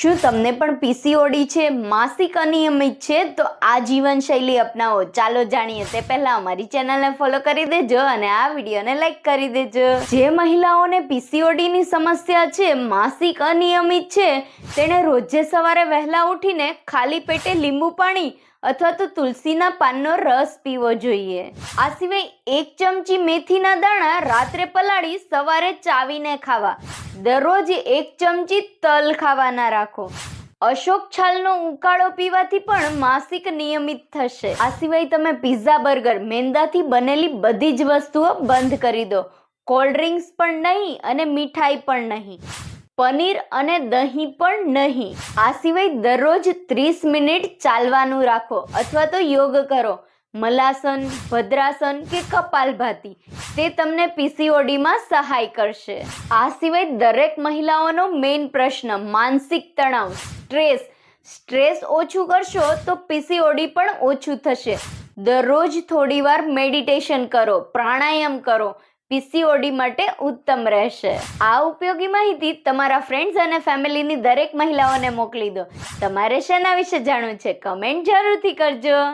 શું તમને પણ પીસીઓડી છે, માસિક અનિયમિત છે, તો આ જીવનશૈલી અપનાવો. ચાલો જાણીએ. તે પહેલા અમારી ચેનલને ફોલો કરી દેજો અને આ વિડીયોને લાઈક કરી દેજો. જે મહિલાઓને પીસીઓડીની સમસ્યા છે, માસિક અનિયમિત છે, તેણે રોજે સવારે વહેલા ઉઠીને ખાલી પેટે લીંબુ પાણી અથવા તો તુલસીના પાનનો રસ પીવો જોઈએ. આ સિવાય એક ચમચી મેથીના દાણા રાત્રે પલાળી સવારે ચાવીને ખાવા. દરરોજ એક ચમચી તલ ખાવાના રાખો. અશોક છાલનો ઉકાળો પીવાથી પણ માસિક નિયમિત થશે. આ સિવાય તમે પિઝા, બર્ગર, મેંદાથી બનેલી બધી જ વસ્તુઓ બંધ કરી દો. કોલ્ડ ડ્રિંક્સ પણ નહીં અને મીઠાઈ પણ નહીં. પનીર અને દહીં પણ નહીં. આ સિવાય દરરોજ ત્રીસ મિનિટ ચાલવાનું રાખો અથવા તો યોગ કરો. મલાસન, ભદ્રાસન કે કપાલભાતી તે તમને પીસીઓડીમાં સહાય કરશે. આ સિવાય દરેક મહિલાઓનો મેઇન પ્રશ્ન, માનસિક તણાવ, સ્ટ્રેસ. સ્ટ્રેસ ઓછું કરશો તો પીસીઓડી પણ ઓછું થશે. દરરોજ થોડીવાર મેડિટેશન કરો, પ્રાણાયામ કરો. પીસીઓડી માટે ઉત્તમ રહેશે. આ ઉપયોગી માહિતી તમારા ફ્રેન્ડ્સ અને ફેમિલીની દરેક મહિલાઓને મોકલી દો. તમારે શેના વિશે જાણવું છે? કમેન્ટ જરૂરથી કરજો.